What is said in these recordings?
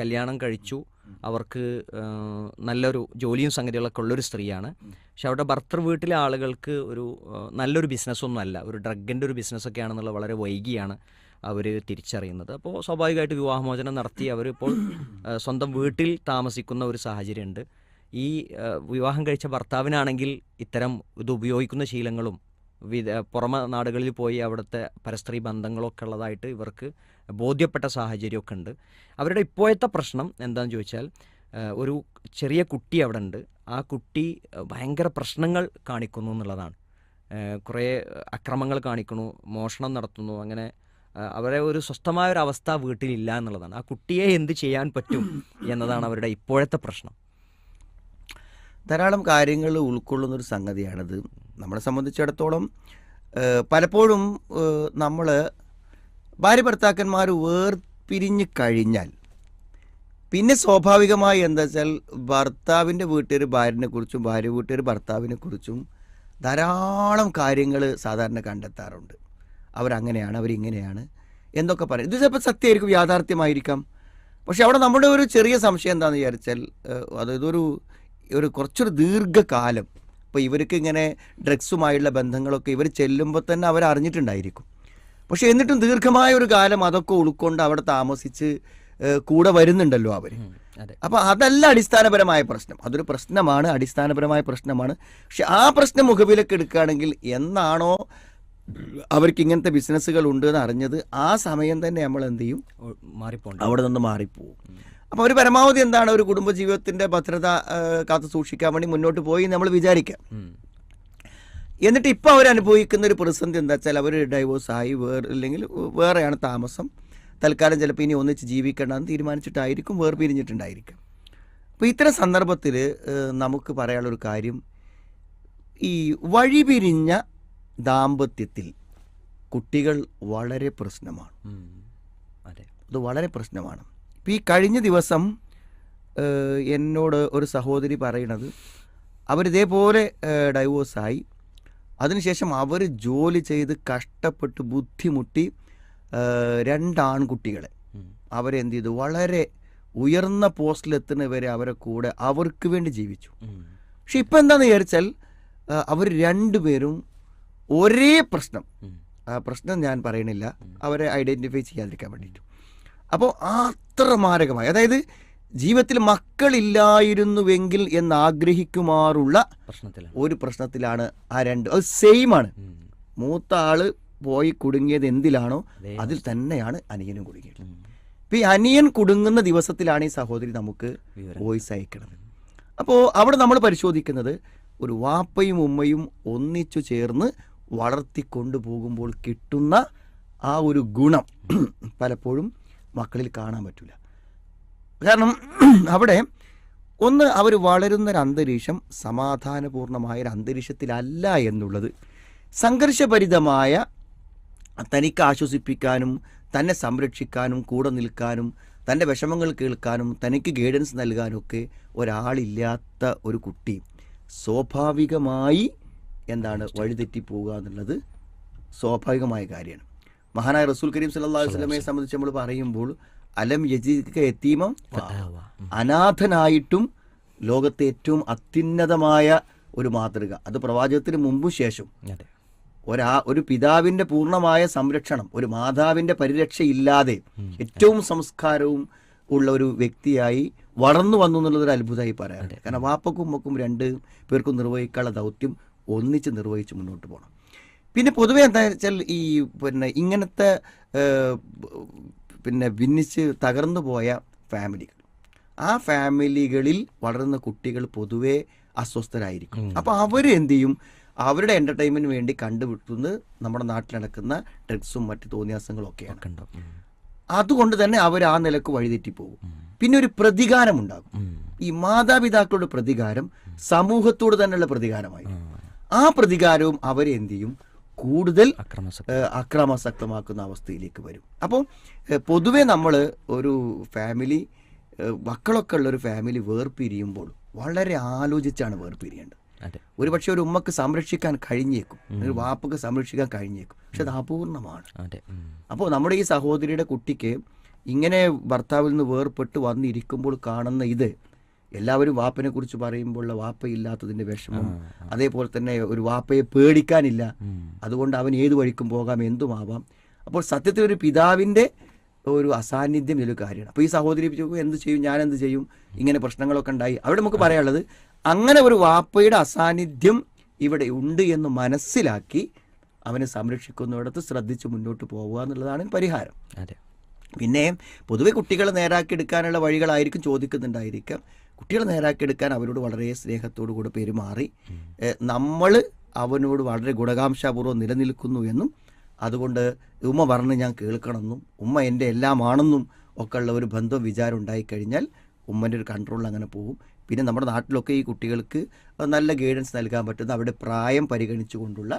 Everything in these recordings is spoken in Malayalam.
കല്യാണം കഴിച്ചു. അവർക്ക് നല്ലൊരു ജോലിയും സംഗതികളൊക്കെ ഉള്ളൊരു സ്ത്രീയാണ്. പക്ഷെ അവരുടെ ഭർത്തർ വീട്ടിലെ ആളുകൾക്ക് ഒരു നല്ലൊരു ബിസിനസ്സൊന്നും അല്ല ഒരു ഡ്രഗിന്റെ ഒരു ബിസിനസ്സൊക്കെ ആണെന്നുള്ള വളരെ വൈകിയാണ് അവർ തിരിച്ചറിയുന്നത്. അപ്പോൾ സ്വാഭാവികമായിട്ട് വിവാഹമോചനം നടത്തി അവരിപ്പോൾ സ്വന്തം വീട്ടിൽ താമസിക്കുന്ന ഒരു സാഹചര്യമുണ്ട്. ഈ വിവാഹം കഴിച്ച ഭർത്താവിനാണെങ്കിൽ ഇത്തരം ഇത് ഉപയോഗിക്കുന്ന ശീലങ്ങളും വിദ പുറമെ നാടുകളിൽ പോയി അവിടുത്തെ പരസ്ത്രീ ബന്ധങ്ങളൊക്കെ ഉള്ളതായിട്ട് ഇവർക്ക് ബോധ്യപ്പെട്ട സാഹചര്യമൊക്കെ ഉണ്ട്. അവരുടെ ഇപ്പോഴത്തെ പ്രശ്നം എന്താണെന്ന് ചോദിച്ചാൽ ഒരു ചെറിയ കുട്ടി അവിടെ ഉണ്ട്. ആ കുട്ടി ഭയങ്കര പ്രശ്നങ്ങൾ കാണിക്കുന്നു എന്നുള്ളതാണ്. കുറേ അക്രമങ്ങൾ കാണിക്കുന്നു മോഷണം നടത്തുന്നു അങ്ങനെ അവരെ ഒരു സ്വസ്ഥമായ ഒരു അവസ്ഥ വീട്ടിലില്ല എന്നുള്ളതാണ്. ആ കുട്ടിയെ എന്ത് ചെയ്യാൻ പറ്റും എന്നതാണ് അവരുടെ ഇപ്പോഴത്തെ പ്രശ്നം. ധാരാളം കാര്യങ്ങൾ ഉൾക്കൊള്ളുന്ന ഒരു സംഗതിയാണിത്. നമ്മളെ സംബന്ധിച്ചിടത്തോളം പലപ്പോഴും നമ്മൾ ഭാര്യ ഭർത്താക്കന്മാർ വേർപിരിഞ്ഞ് കഴിഞ്ഞാൽ പിന്നെ സ്വാഭാവികമായി എന്താ വെച്ചാൽ ഭർത്താവിന്റെ വീട്ടുകാർ ഭാര്യനെ കുറിച്ചും ഭാര്യ വീട്ടുകാർ ഭർത്താവിനെ കുറിച്ചും ധാരാളം കാര്യങ്ങൾ സാധാരണ കണ്ടെത്താറുണ്ട്. അവരങ്ങനെയാണ് അവരിങ്ങനെയാണ് എന്നൊക്കെ പറയും. ഇത് ചിലപ്പോൾ സത്യമായിരിക്കും യാഥാർത്ഥ്യമായിരിക്കാം. പക്ഷെ അവിടെ നമ്മുടെ ഒരു ചെറിയ സംശയം എന്താണെന്ന് വിചാരിച്ചാൽ അതായത് ഒരു ഒരു കുറച്ചൊരു ദീർഘകാലം ഇപ്പോൾ ഇവർക്ക് ഇങ്ങനെ ഡ്രഗ്സുമായുള്ള ബന്ധങ്ങളൊക്കെ ഇവർ ചെല്ലുമ്പോൾ തന്നെ അവർ അറിഞ്ഞിട്ടുണ്ടായിരിക്കും. പക്ഷേ എന്നിട്ടും ദീർഘമായ ഒരു കാലം അതൊക്കെ ഉൾക്കൊണ്ട് അവിടെ താമസിച്ച് കൂടെ വരുന്നുണ്ടല്ലോ അവർ അപ്പോൾ അതല്ല അടിസ്ഥാനപരമായ പ്രശ്നം. അതൊരു പ്രശ്നമാണ് അടിസ്ഥാനപരമായ പ്രശ്നമാണ്. പക്ഷെ ആ പ്രശ്നം മുഖവിലേക്ക് എടുക്കുകയാണെങ്കിൽ എന്നാണോ അവർക്ക് ഇങ്ങനത്തെ ബിസിനസ്സുകൾ ഉണ്ട് എന്ന് അറിഞ്ഞത് ആ സമയം തന്നെ നമ്മൾ എന്ത് ചെയ്യും? അവിടെ നിന്ന് മാറിപ്പോവും. അപ്പോൾ ഒരു പരമാവധി എന്താണ് ഒരു കുടുംബജീവിതത്തിന്റെ ഭദ്രത കാത്തു സൂക്ഷിക്കാൻ വേണ്ടി മുന്നോട്ട് പോയി നമ്മൾ വിചാരിക്കാം. എന്നിട്ട് ഇപ്പോൾ അവർ അനുഭവിക്കുന്ന ഒരു പ്രതിസന്ധി എന്താ വെച്ചാൽ അവർ ഡൈവോഴ്സ് ആയി വേറെ അല്ലെങ്കിൽ വേറെയാണ് താമസം. തൽക്കാലം ചിലപ്പോൾ ഇനി ഒന്നിച്ച് ജീവിക്കേണ്ടെന്ന് തീരുമാനിച്ചിട്ടായിരിക്കും വേർ പിരിഞ്ഞിട്ടുണ്ടായിരിക്കും. അപ്പോൾ ഇത്തരം സന്ദർഭത്തിൽ നമുക്ക് പറയാനുള്ളൊരു കാര്യം ഈ വഴിപിരിഞ്ഞ ദാമ്പത്യത്തിൽ കുട്ടികൾ വളരെ പ്രശ്നമാണ്. അതെ. അത് വളരെ പ്രശ്നമാണ്. ഇപ്പം ഈ കഴിഞ്ഞ ദിവസം എന്നോട് ഒരു സഹോദരി പറയണത് അവരിതേപോലെ ഡൈവോഴ്സായി അതിനുശേഷം അവർ ജോലി ചെയ്ത് കഷ്ടപ്പെട്ട് ബുദ്ധിമുട്ടി രണ്ടാൺകുട്ടികളെ രണ്ട് ആൺകുട്ടികളെ ഉം. അവരെന്ത് ചെയ്തു? വളരെ ഉയർന്ന പോസ്റ്റിലെത്തുന്നവരെ അവരെ കൂടെ അവർക്ക് വേണ്ടി ജീവിച്ചു. പക്ഷെ ഇപ്പം എന്താണെന്ന് വിചാരിച്ചാൽ അവർ രണ്ടുപേരും ഒരേ പ്രശ്നം. ആ പ്രശ്നം ഞാൻ പറയണില്ല. അവരെ ഐഡന്റിഫൈ ചെയ്യാതിരിക്കാൻ വേണ്ടിയിട്ട്. അപ്പോൾ അത്ര മാരകമായി. അതായത് ജീവിതത്തിൽ മക്കളില്ലായിരുന്നുവെങ്കിൽ എന്ന് ആഗ്രഹിക്കുമാറുള്ള പ്രശ്നത്തിലാണ്. ഒരു പ്രശ്നത്തിലാണ് ആ രണ്ട്. അത് സെയിം ആണ്. മൂത്ത ആൾ പോയി കുടുങ്ങിയത് എന്തിലാണോ അതിൽ തന്നെയാണ് അനിയനും കുടുങ്ങിയത്. ഇപ്പൊ ഈ അനിയൻ കുടുങ്ങുന്ന ദിവസത്തിലാണ് ഈ സഹോദരി നമുക്ക് വോയിസ് അയക്കുന്നത് അപ്പോൾ അവിടെ നമ്മൾ പരിശോധിക്കുന്നത് ഒരു വാപ്പയും ഉമ്മയും ഒന്നിച്ചു ചേർന്ന് വളർത്തിക്കൊണ്ടു പോകുമ്പോൾ കിട്ടുന്ന ആ ഒരു ഗുണം പലപ്പോഴും മക്കളിൽ കാണാൻ പറ്റില്ല കാരണം അവിടെ ഒന്ന് അവർ വളരുന്ന ഒരു അന്തരീക്ഷം സമാധാനപൂർണമായ ഒരു അന്തരീക്ഷത്തിലല്ല എന്നുള്ളത്. സംഘർഷഭരിതമായ തനിക്ക് ആശ്വസിപ്പിക്കാനും തന്നെ സംരക്ഷിക്കാനും കൂടെ നിൽക്കാനും തന്റെ വിഷമങ്ങൾ കേൾക്കാനും തനിക്ക് ഗൈഡൻസ് നൽകാനൊക്കെ ഒരാളില്ലാത്ത ഒരു കുട്ടി സ്വാഭാവികമായി എന്താണ് വഴിതെറ്റിപ്പോവുക എന്നുള്ളത് സ്വാഭാവികമായ കാര്യമാണ്. മഹാനായ റസൂൽ കരീം സല്ലാ വസ്ലമയെ സംബന്ധിച്ച് നമ്മൾ പറയുമ്പോൾ അലം യജീക എത്തീമം അനാഥനായിട്ടും ലോകത്തെ ഏറ്റവും അത്യുന്നതമായ ഒരു മാതൃക. അത് പ്രവാചകത്തിന് മുമ്പും ശേഷം ഒരാ ഒരു പിതാവിന്റെ പൂർണമായ സംരക്ഷണം ഒരു മാതാവിന്റെ പരിരക്ഷയില്ലാതെ ഏറ്റവും സംസ്കാരവും ഉള്ള ഒരു വ്യക്തിയായി വളർന്നു വന്നു എന്നുള്ളത് ഒരു അത്ഭുതമായി പറയാറുണ്ട് കാരണം വാപ്പക്കും ഉമ്മക്കും രണ്ട് പേർക്കും നിർവഹിക്കാനുള്ള ദൗത്യം ഒന്നിച്ച് നിർവഹിച്ച് മുന്നോട്ട് പോകണം. പിന്നെ പൊതുവെ എന്താ വെച്ചാൽ ഈ പിന്നെ ഇങ്ങനത്തെ പിന്നെ ഭിന്നിച്ച് തകർന്നു പോയ ഫാമിലികൾ. ആ ഫാമിലികളിൽ വളരുന്ന കുട്ടികൾ പൊതുവെ അസ്വസ്ഥരായിരിക്കും. അപ്പോൾ അവർ എന്ത് ചെയ്യും? അവരുടെ എന്റർടൈൻമെന്റിന് വേണ്ടി കണ്ടുപിടുത്തുന്നത് നമ്മുടെ നാട്ടിൽ നടക്കുന്ന ഡ്രഗ്സും മറ്റ് തോന്നിയാസങ്ങളും ഒക്കെയാണ്. ഒക്കെ ഉണ്ടാവും. അതുകൊണ്ട് തന്നെ അവർ ആ നിലയ്ക്ക് വഴിതെറ്റി പോകും. പിന്നെ ഒരു പ്രതികാരം ഉണ്ടാകും. ഈ മാതാപിതാക്കളുടെ പ്രതികാരം സമൂഹത്തോട് തന്നെയുള്ള പ്രതികാരമായി. ആ. ആ പ്രതികാരവും അവരെന്ത് ചെയ്യും? കൂടുതൽ അക്രമാസക്തമാക്കുന്ന അവസ്ഥയിലേക്ക് വരും. അപ്പോൾ പൊതുവേ നമ്മൾ ഒരു ഫാമിലി മക്കളൊക്കെ ഉള്ള ഒരു ഫാമിലി വേർപിരിയുമ്പോൾ വളരെ ആലോചിച്ചാണ് വേർപിരിയേണ്ടത്. ഒരു പക്ഷെ ഒരു ഉമ്മക്ക് സംരക്ഷിക്കാൻ കഴിഞ്ഞേക്കും. ഒരു വാപ്പക്ക് സംരക്ഷിക്കാൻ കഴിഞ്ഞേക്കും. പക്ഷെ അത് അപൂർണമാണ്. അപ്പോൾ നമ്മുടെ ഈ സഹോദരിയുടെ കുട്ടിക്ക് ഇങ്ങനെ ഭർത്താവിൽ നിന്ന് വേർപെട്ട് വന്നിരിക്കുമ്പോൾ കാണുന്ന ഇത് എല്ലാവരും വാപ്പനെ കുറിച്ച് പറയുമ്പോൾ വാപ്പയില്ലാത്തതിന്റെ വിഷമം. അതേപോലെ തന്നെ ഒരു വാപ്പയെ പേടിക്കാനില്ല. അതുകൊണ്ട് അവൻ ഏത് വഴിക്കും പോകാം എന്തുമാവാം. അപ്പോൾ സത്യത്തിൽ ഒരു പിതാവിന്റെ ഒരു അസാന്നിധ്യം ഇതിലൊരു കാര്യമാണ്. അപ്പോൾ ഈ സഹോദരി എന്ത് ചെയ്യും? ഞാൻ എന്ത് ചെയ്യും? ഇങ്ങനെ പ്രശ്നങ്ങളൊക്കെ ഉണ്ടായി. അവിടെ നമുക്ക് പറയാനുള്ളത് അങ്ങനെ ഒരു വാപ്പയുടെ അസാന്നിധ്യം ഇവിടെ ഉണ്ട് എന്ന് മനസ്സിലാക്കി അവനെ സംരക്ഷിക്കുന്നിടത്ത് ശ്രദ്ധിച്ച് മുന്നോട്ട് പോവുക എന്നുള്ളതാണ് പരിഹാരം. അതെ. പിന്നെ പൊതുവെ കുട്ടികളെ നേരാക്കി എടുക്കാനുള്ള വഴികളായിരിക്കും ചോദിക്കുന്നുണ്ടായിരിക്കാം. കുട്ടികളെ നേരാക്കി എടുക്കാൻ അവരോട് വളരെ സ്നേഹത്തോടു കൂടെ പെരുമാറി നമ്മൾ അവനോട് വളരെ ഗുണകാംക്ഷാപൂർവം നിലനിൽക്കുന്നു എന്നും അതുകൊണ്ട് ഉമ്മ പറഞ്ഞ് ഞാൻ കേൾക്കണമെന്നും ഉമ്മ എന്റെ എല്ലാമാണെന്നും ഒക്കെ ഉള്ള ഒരു ബന്ധം വിചാരം ഉണ്ടായിക്കഴിഞ്ഞാൽ ഉമ്മന്റെ ഒരു കൺട്രോളിൽ അങ്ങനെ പോകും. പിന്നെ നമ്മുടെ നാട്ടിലൊക്കെ ഈ കുട്ടികൾക്ക് നല്ല ഗൈഡൻസ് നൽകാൻ പറ്റുന്ന അവരുടെ പ്രായം പരിഗണിച്ചുകൊണ്ടുള്ള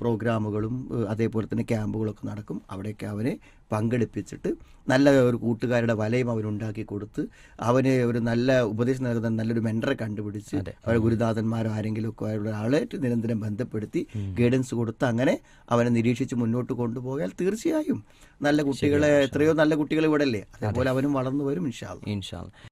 പ്രോഗ്രാമുകളും അതേപോലെ തന്നെ ക്യാമ്പുകളൊക്കെ നടക്കും. അവിടെയൊക്കെ അവനെ പങ്കെടുപ്പിച്ചിട്ട് നല്ല ഒരു കൂട്ടുകാരുടെ വലയം അവനുണ്ടാക്കി കൊടുത്ത് അവന് ഒരു നല്ല ഉപദേശം നൽകുന്ന നല്ലൊരു മെന്ററെ കണ്ടുപിടിച്ച് അവരുടെ ഗുരുനാഥന്മാരോ ആരെങ്കിലും ഒക്കെ അവരുടെ ആളായിട്ട് നിരന്തരം ബന്ധപ്പെടുത്തി ഗൈഡൻസ് കൊടുത്ത് അങ്ങനെ അവനെ നിരീക്ഷിച്ച് മുന്നോട്ട് കൊണ്ടുപോയാൽ തീർച്ചയായും നല്ല കുട്ടികളെ എത്രയോ നല്ല കുട്ടികൾ ഇവിടെ അല്ലേ അതേപോലെ അവനും വളർന്നു വരും ഇൻഷാൽ ഇൻഷാല്ല